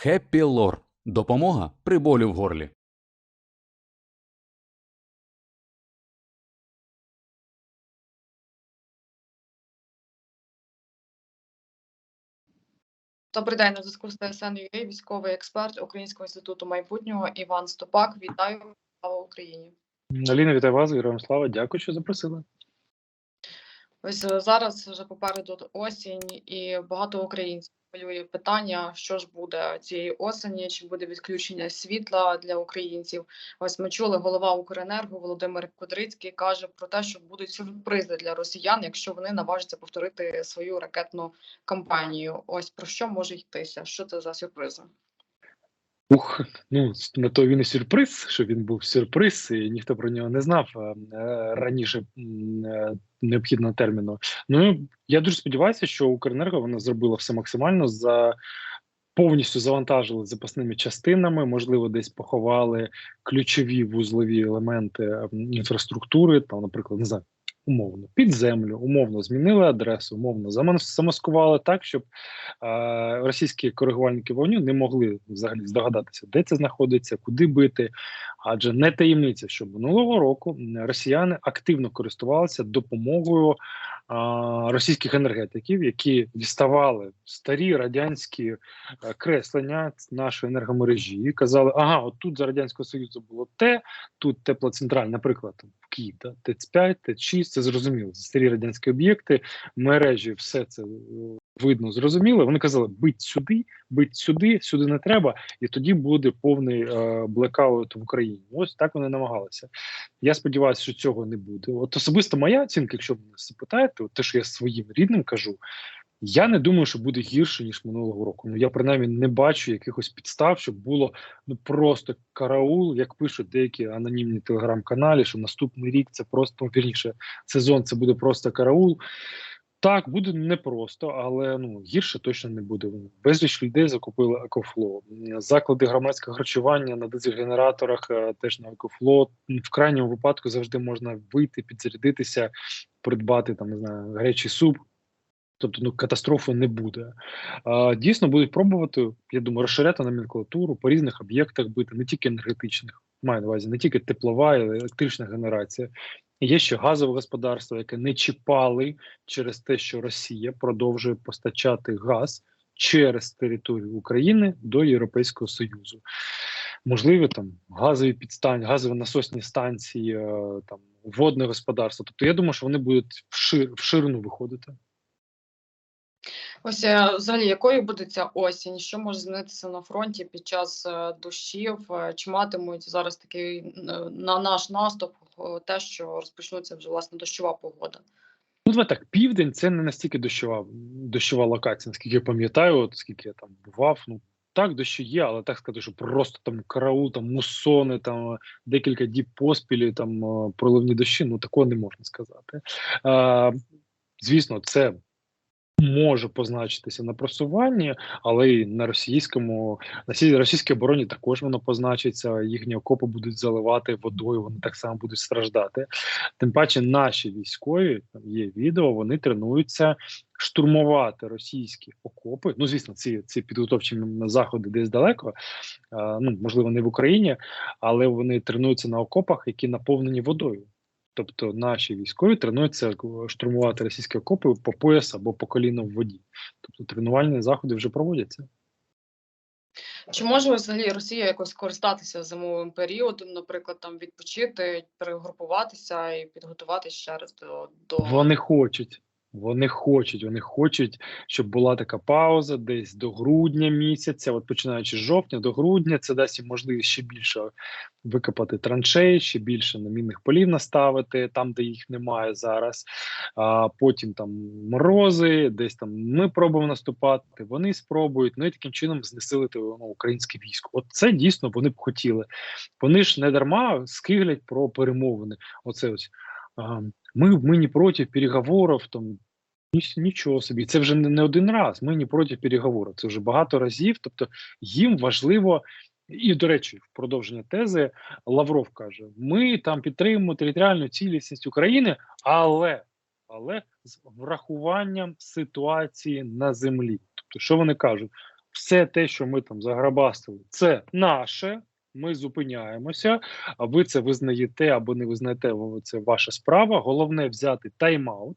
Хеппі Лор. Допомога при болі в горлі. Добрий день, на зв'язку з ТСН.UA, військовий експерт Українського інституту майбутнього Іван Стопак. Вітаю слава Україні. Аліна, вітаю вас, героям слава. Дякую, що запросили. Ось е, зараз вже попереду осінь, і багато українців хвилює питання, що ж буде цієї осені, чи буде відключення світла для українців. Ось ми чули, голова Укренерго Володимир Кудрицький каже про те, що будуть сюрпризи для росіян, якщо вони наважаться повторити свою ракетну кампанію. Ось про що може йтися? Що це за сюрпризи? Ух, ну на то він і сюрприз, що він був сюрприз, і ніхто про нього не знав е, раніше е, необхідного терміну. Ну я дуже сподіваюся, що Укренерго вона зробила все максимально за. Повністю завантажили запасними частинами, можливо, десь поховали ключові вузлові елементи інфраструктури, там, наприклад, не знаю, умовно під землю, умовно змінили адресу, умовно замас- замаскували так, щоб е, російські коригувальники вогню не могли взагалі здогадатися, де це знаходиться, куди бити. Адже не таємниця, що минулого року росіяни активно користувалися допомогою російських енергетиків, які діставали старі радянські е, креслення нашої енергомережі, і казали: ага, от тут за радянського союзу було те, тут теплоцентраль, наприклад, в Київ, да, ТЕЦ-5, ТЕЦ-6, це зрозуміло. Це старі радянські об'єкти, мережі, все це е, видно, зрозуміло. Вони казали: бить сюди, бить сюди, сюди не треба, і тоді буде повний е, блекаут в Україні. Ось так вони намагалися. Я сподіваюся, що цього не буде. От особисто моя оцінка, якщо ви мене запитаєте, те, що я своїм рідним кажу. Я не думаю, що буде гірше ніж минулого року. Ну я принаймні не бачу якихось підстав, щоб було ну просто караул, як пишуть деякі анонімні телеграм-каналі, що наступний рік це просто ну, вірніше сезон. Це буде просто караул. Так, буде непросто, але ну гірше точно не буде. Безліч людей закупили екофло. Заклади громадського харчування на дизель-генераторах е, теж на екофло. В крайньому випадку завжди можна вийти, підзарядитися, придбати там не знаю гарячий суп. Тобто ну катастрофи не буде. А, дійсно будуть пробувати, я думаю, розширяти номенклатуру по різних об'єктах бити, не тільки енергетичних, маю на увазі, не тільки теплова і електрична генерація. Є ще газове господарство, яке не чіпали через те, що Росія продовжує постачати газ через територію України до Європейського Союзу. Можливі там газові підстані, газові насосні станції, е, там водне господарство. Тобто, я думаю, що вони будуть в ширину виходити. Ось е, взагалі, якою буде ця осінь? Що може змінитися на фронті під час е, дощів? Е, Чи матимуть зараз такий на наш наступ те, що розпочнуться вже власне дощова погода? Ну, давай так, південь це не настільки дощова, дощова локація, наскільки я пам'ятаю, от скільки я там бував. Ну так, дощі є, але так сказати, що просто там караул, там мусони, там декілька діб поспілі, там проливні дощі. Ну такого не можна сказати. Е, звісно, це. Може позначитися на просуванні, але й на російському на російській обороні також воно позначиться. Їхні окопи будуть заливати водою. Вони так само будуть страждати. Тим паче, наші військові там є відео. Вони тренуються штурмувати російські окопи. Ну звісно, ці ці підготовчі заходи десь далеко. А, ну можливо, не в Україні, але вони тренуються на окопах, які наповнені водою. Тобто наші військові тренуються штурмувати російські окопи по пояс або по коліно в воді. Тобто тренувальні заходи вже проводяться. Чи може взагалі Росія якось користатися зимовим періодом, наприклад, там відпочити, перегрупуватися і підготуватися ще раз до, до... Вони хочуть. Вони хочуть, вони хочуть, щоб була така пауза десь до грудня місяця. От починаючи з жовтня до грудня, це дасть їм можливість ще більше викопати траншей, ще більше намінних полів наставити там, де їх немає зараз. А потім там морози, десь там ми пробуємо наступати. Вони спробують. Ну і таким чином знесилити ну, українське військо. От це дійсно вони б хотіли. Вони ж не дарма скиглять про перемовини. Оце ось. Ми ми не проти переговорів, там нічого собі. Це вже не, не один раз. Ми не проти переговорів. Це вже багато разів. Тобто їм важливо. І, до речі, в продовження тези Лавров каже: ми там підтримуємо територіальну цілісність України, але але з врахуванням ситуації на землі. Тобто, що вони кажуть? все те, що ми там заграбастили, це наше. Ми зупиняємося, а ви це визнаєте або не визнаєте, ви- це ваша справа. Головне взяти тайм-аут.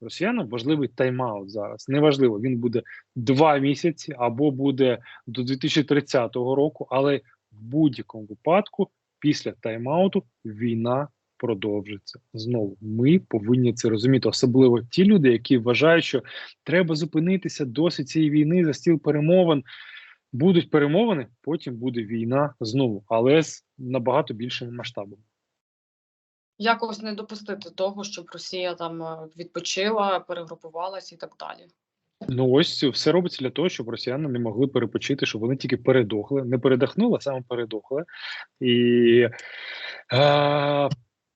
Росіянам важливий тайм-аут зараз. Неважливо, він буде два місяці або буде до 2030 року, але в будь-якому випадку після тайм-ауту війна продовжиться знову. Ми повинні це розуміти, особливо ті люди, які вважають, що треба зупинитися досить цієї війни за стіл перемовин. Будуть перемовини, потім буде війна знову, але з набагато більшими масштабами. Якось не допустити того, щоб Росія там е, відпочила, перегрупувалась і так далі. Ну ось все робиться для того, щоб росіяни не могли перепочити, щоб вони тільки передохли, не передохнули, а саме передохли. І е,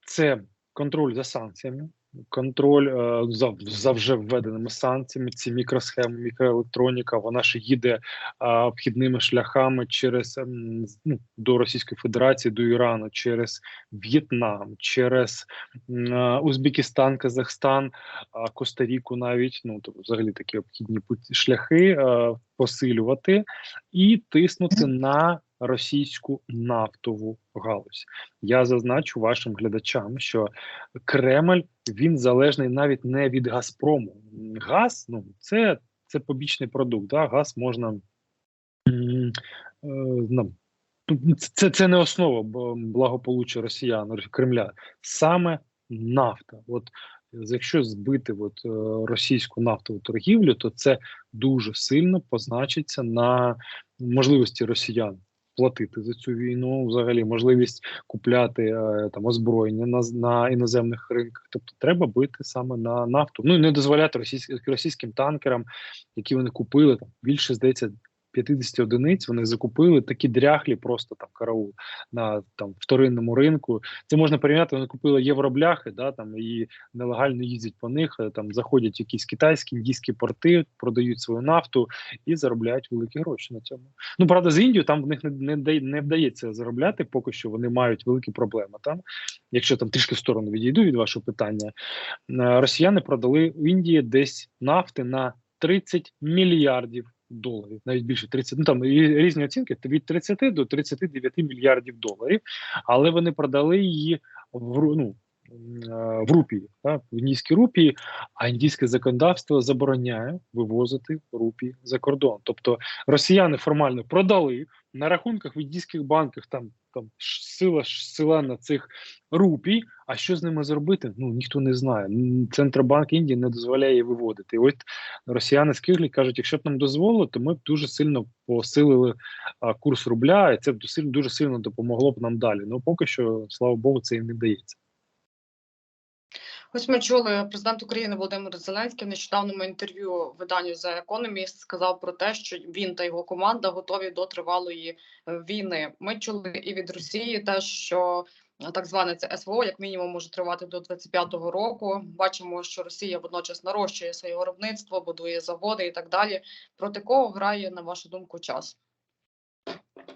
це контроль за санкціями, контроль е, за, за вже введеними санкціями. Ці мікросхеми, мікроелектроніка, вона ж їде е, обхідними шляхами через ем, ну, до Російської Федерації, до Ірану, через В'єтнам, через е, Узбекистан, Казахстан, Коста-Ріку навіть, ну тобто взагалі такі обхідні шляхи посилювати і тиснути на російську нафтову галузь. Я зазначу вашим глядачам, що Кремль він залежний навіть не від Газпрому. Газ, ну це, це побічний продукт. Да? Газ можна е, ну, це, це, це не основа благополуччя росіян Кремля, саме нафта. От якщо збити от, е, російську нафтову торгівлю, то це дуже сильно позначиться на можливості росіян платити за цю війну, взагалі можливість купляти е, там озброєння на, на іноземних ринках. Тобто треба бити саме на нафту. Ну і не дозволяти російським російським танкерам, які вони купили там більше здається. 50 одиниць вони закупили такі дряхлі, просто там караул на там вторинному ринку. Це можна порівняти. Вони купили євробляхи, да там і нелегально їздять по них. е, Там заходять якісь китайські індійські порти, продають свою нафту і заробляють великі гроші на цьому. Ну правда, з Індією там в них не, не, не вдається заробляти. Поки що вони мають великі проблеми. Там, якщо там трішки в сторону відійду від вашого питання, е, росіяни продали в Індії десь нафти на 30 мільярдів доларів, навіть більше 30, ну там різні оцінки від 30 до 39 мільярдів доларів, але вони продали її в ну, в рупії, так, в індійські рупії, а індійське законодавство забороняє вивозити рупії за кордон. Тобто росіяни формально продали на рахунках в індійських банках там. Там сила сила на цих рупій. А що з ними зробити? Ну ніхто не знає. Центробанк Індії не дозволяє виводити. От росіяни з Киглі кажуть, якщо б нам дозволили, то ми б дуже сильно посилили курс рубля, і це б дуже сильно допомогло б нам далі. Ну поки що, слава Богу, це їм не вдається. Ось ми чули, президент України Володимир Зеленський в нещодавньому інтерв'ю виданню The Economist сказав про те, що він та його команда готові до тривалої е, війни. Ми чули і від Росії те, що е, так зване це СВО, як мінімум, може тривати до 25-го року. Бачимо, що Росія водночас нарощує своє виробництво, будує заводи і так далі. Проти кого грає, на вашу думку, час?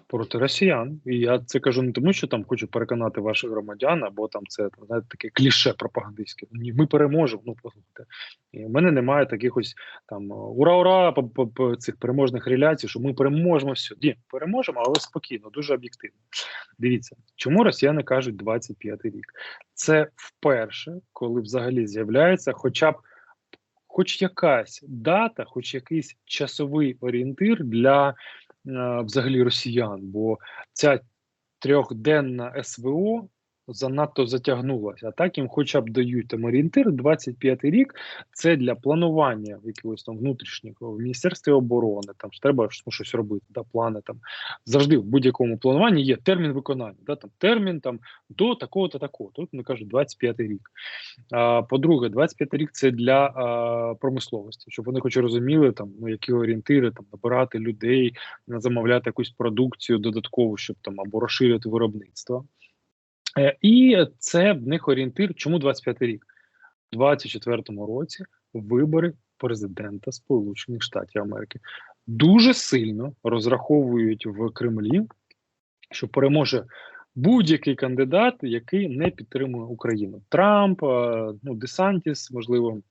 Проти росіян. І я це кажу не тому, що там хочу переконати ваших громадян, або там це знаєте, таке кліше пропагандистське. Ні, ми переможемо. Ну послухайте. І в мене немає таких ось там ура, ура по, цих переможних реляцій, що ми переможемо все. Ні, переможемо, але спокійно, дуже об'єктивно. Дивіться, чому росіяни кажуть 25-й рік? Це вперше, коли взагалі з'являється, хоча б. Хоч якась дата, хоч якийсь часовий орієнтир для е, взагалі росіян, бо ця трьохденна СВО занадто затягнулася. А так їм хоча б дають там орієнтир 25-й рік. Це для планування в якогось там внутрішнього в міністерстві оборони. Там треба ну, щось робити, да, плани там завжди в будь-якому плануванні є термін виконання. Да, там термін там до такого-то такого. Тут вони кажуть 25-й рік. А, по-друге, 25-й рік це для а, промисловості, щоб вони хоч розуміли, там ну які орієнтири, там набирати людей, замовляти якусь продукцію додаткову, щоб там або розширити виробництво. Е, і це в них орієнтир. Чому 25-й рік? У 24-му році вибори президента Сполучених Штатів Америки дуже сильно розраховують в Кремлі, що переможе будь-який кандидат, який не підтримує Україну. Трамп, е, ну Десантіс, можливо,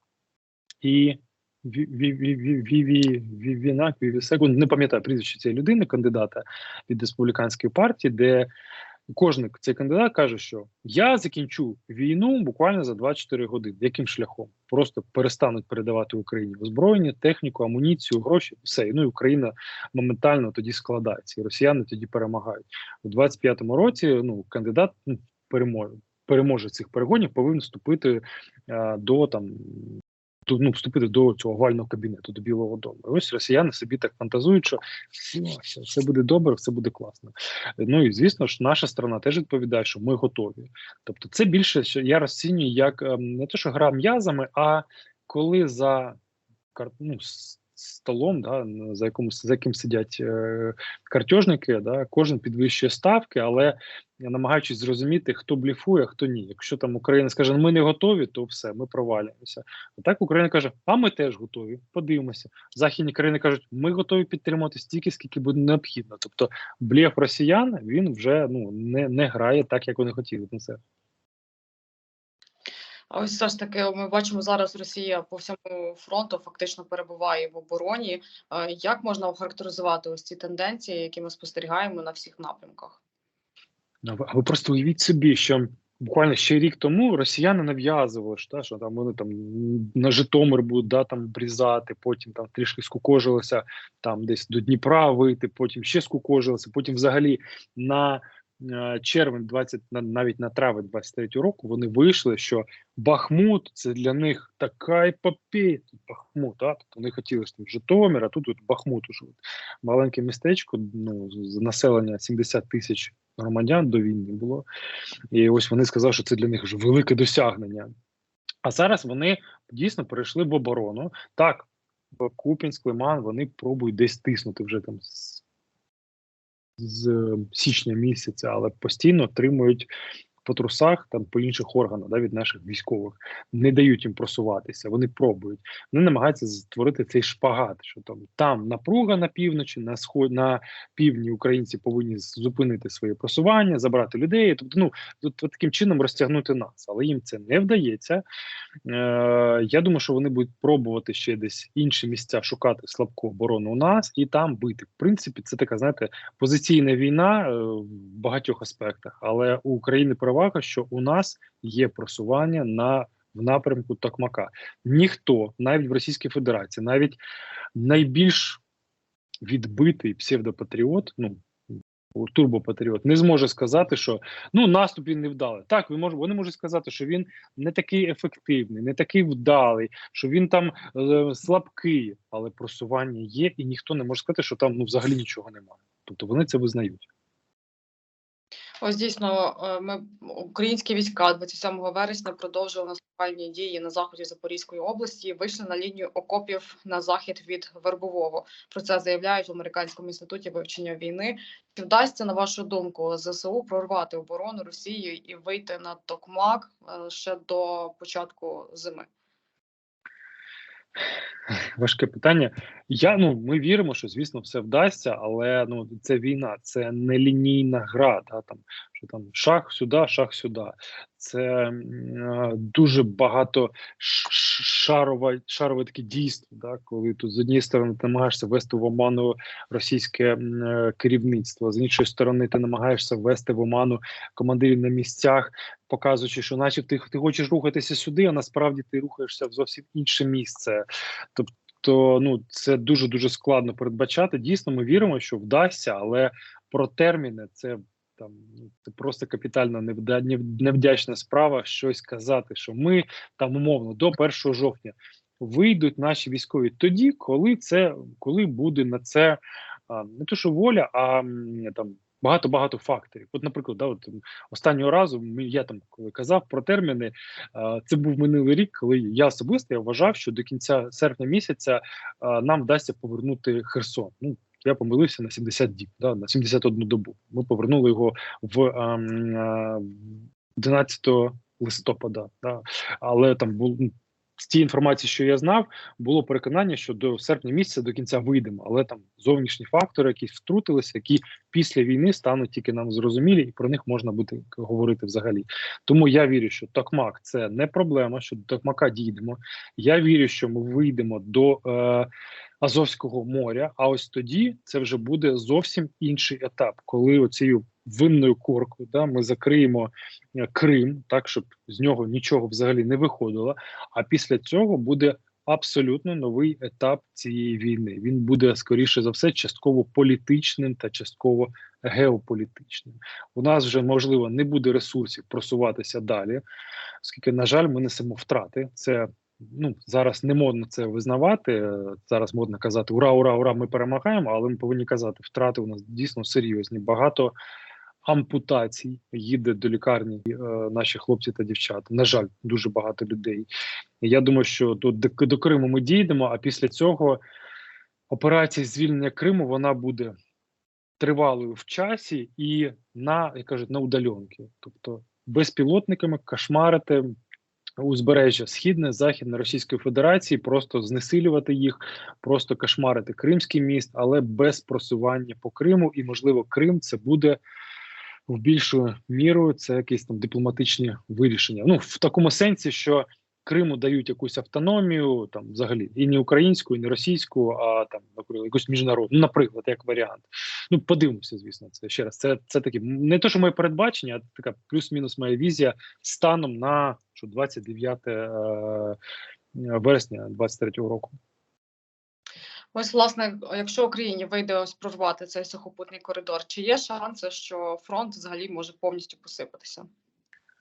і Ві- Ві- Ві- Ві- Віві Вівінак, Вівісек, не пам'ятаю прізвище цієї людини, кандидата від республіканської партії, де кожен цей кандидат каже, що я закінчу війну буквально за 24 години. Яким шляхом? Просто перестануть передавати Україні озброєння, техніку, амуніцію, гроші, все. Ну і Україна моментально тоді складається, і росіяни тоді перемагають у 25-му році. Ну кандидат ну, переможе. Переможе цих перегонів повинен вступити а, до там ну, вступити до цього овального кабінету, до Білого Дому. І ось росіяни собі так фантазують, що все, все, буде добре, все буде класно. Ну і звісно ж, наша сторона теж відповідає, що ми готові. Тобто, це більше що я розцінюю як ем, не те, що гра м'язами, а коли за ну, столом, да, за яким, за яким сидять е, картежники, да, кожен підвищує ставки, але намагаючись зрозуміти, хто бліфує, а хто ні. Якщо там Україна скаже, ми не готові, то все, ми провалюємося. А так Україна каже, а ми теж готові. Подивимося. Західні країни кажуть, ми готові підтримати стільки, скільки буде необхідно. Тобто, блєф росіян він вже ну не, не грає так, як вони хотіли на це. А ось все ж таки ми бачимо зараз Росія по всьому фронту фактично перебуває в обороні. Е, Як можна охарактеризувати ось ці тенденції, які ми спостерігаємо на всіх напрямках? Ну, А ви просто уявіть собі, що буквально ще рік тому росіяни нав'язували, що, що там вони там на Житомир будуть да, там брізати, потім там трішки скукожилися, там десь до Дніпра вийти, потім ще скукожилися, потім взагалі на червень 20, навіть на травень 23 року вони вийшли, що Бахмут це для них така епопея, тут Бахмут, а? тобто вони хотіли там Житомир, а тут, тут Бахмут уже. Маленьке містечко, ну, з населення 70 тисяч громадян до війни було. І ось вони сказали, що це для них вже велике досягнення. А зараз вони дійсно перейшли в оборону. Так, Купінськ, Лиман вони пробують десь тиснути вже там з, е, січня місяця, але постійно отримують по трусах, там по інших органах да, від наших військових, не дають їм просуватися. Вони пробують. Вони намагаються створити цей шпагат, що там там напруга на півночі, на сход на півдні українці повинні зупинити своє просування, забрати людей. Тобто, ну тут таким чином розтягнути нас, але їм це не вдається. Е, я думаю, що вони будуть пробувати ще десь інші місця шукати слабку оборону у нас і там бити. В принципі, це така, знаєте, позиційна війна е, в багатьох аспектах, але у України перевага, що у нас є просування на в напрямку Токмака. Ніхто, навіть в Російській Федерації, навіть найбільш відбитий псевдопатріот, ну турбопатріот, не зможе сказати, що ну наступ він не вдалий. Так, ви вони можуть сказати, що він не такий ефективний, не такий вдалий, що він там е, слабкий, але просування є, і ніхто не може сказати, що там ну взагалі нічого немає. Тобто вони це визнають. Ось дійсно, е, ми українські війська 27 вересня продовжили наступальні дії на заході Запорізької області. Вийшли на лінію окопів на захід від Вербового. Про це заявляють в американському інституті вивчення війни. Чи вдасться на вашу думку ЗСУ прорвати оборону Росії і вийти на Токмак е, ще до початку зими? Важке питання. Я ну ми віримо, що звісно все вдасться, але ну це війна, це не лінійна гра. Да, там що там шах сюди, шах сюди. Це е, дуже багато шарове, шарове таке дійство. Да, коли тут з однієї сторони ти намагаєшся ввести в оману російське е, керівництво, з іншої сторони, ти намагаєшся ввести в оману командирів на місцях, показуючи, що, наче ти, ти хочеш рухатися сюди, а насправді ти рухаєшся в зовсім інше місце. Тобто, ну це дуже дуже складно передбачати. Дійсно, ми віримо, що вдасться, але про терміни це там ну, це просто капітально невда, нев- невдячна справа щось казати, що ми там умовно до 1 жовтня вийдуть наші військові тоді, коли це коли буде на це не то, що воля, а там. Багато багато факторів. От, наприклад, да, от останнього разу я там коли казав про терміни. Це був минулий рік, коли я особисто я вважав, що до кінця серпня місяця нам вдасться повернути Херсон. Ну я помилився на 70 діб, да, на 71 добу. Ми повернули його в а, 11 листопада. Да. Але там був з тієї інформації, що я знав, було переконання, що до серпня місяця до кінця вийдемо, але там зовнішні фактори, якісь втрутилися, які після війни стануть тільки нам зрозумілі, і про них можна буде говорити взагалі. Тому я вірю, що Токмак це не проблема, що до Токмака дійдемо. Я вірю, що ми вийдемо до е, Азовського моря. А ось тоді це вже буде зовсім інший етап, коли оцією винною коркою да, ми закриємо е, Крим, так щоб з нього нічого взагалі не виходило. А після цього буде абсолютно новий етап цієї війни. Він буде скоріше за все частково політичним та частково геополітичним. У нас вже можливо не буде ресурсів просуватися далі, оскільки, на жаль, ми несемо втрати. Це ну зараз не модно це визнавати. е, Зараз модно казати ура, ура, ура! Ми перемагаємо, але ми повинні казати, втрати у нас дійсно серйозні. Багато ампутацій їде до лікарні е, наші хлопці та дівчата. На жаль, дуже багато людей. Я думаю, що до, до, Криму ми дійдемо. А після цього операція звільнення Криму вона буде тривалою в часі і на як кажуть на удаленки, тобто безпілотниками кошмарити узбережжя східне, західне Російської Федерації, просто знесилювати їх, просто кошмарити Кримський міст, але без просування по Криму. І можливо, Крим це буде в більшу міру це якісь там дипломатичні вирішення. Ну в такому сенсі, що Криму дають якусь автономію, там взагалі і не українську, і не російську, а там якусь міжнародну, ну, наприклад, як варіант. Ну подивимося, звісно, це ще раз. Це це такі не то, що моє передбачення, а така плюс-мінус моя візія станом на що 29 е, вересня 23-го року. Ось, власне, якщо Україні вийде ось прорвати цей сухопутний коридор, чи є шанси, що фронт взагалі може повністю посипатися?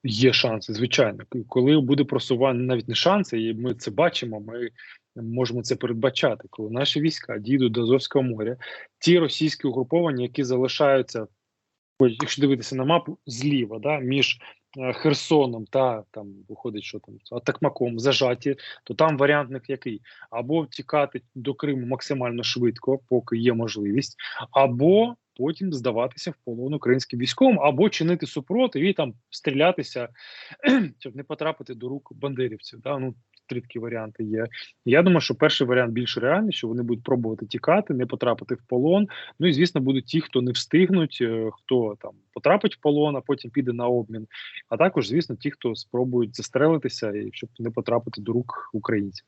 Є шанси, звичайно. Коли буде просування, навіть не шанси, і ми це бачимо. Ми можемо це передбачати. Коли наші війська дійдуть до Азовського моря, ті російські угруповання, які залишаються, якщо дивитися на мапу, зліва, да, між Херсоном та там виходить, що там Атакмаком зажаті, то там варіант них який: або втікати до Криму максимально швидко, поки є можливість, або потім здаватися в полон українським військовим, або чинити супротив і там стрілятися, щоб не потрапити до рук бандерівців. Да? Ну, три такі варіанти є. Я думаю, що перший варіант більш реальний, що вони будуть пробувати тікати, не потрапити в полон. Ну і звісно, будуть ті, хто не встигнуть, е, хто там потрапить в полон, а потім піде на обмін. А також, звісно, ті, хто спробують застрелитися, щоб не потрапити до рук українців.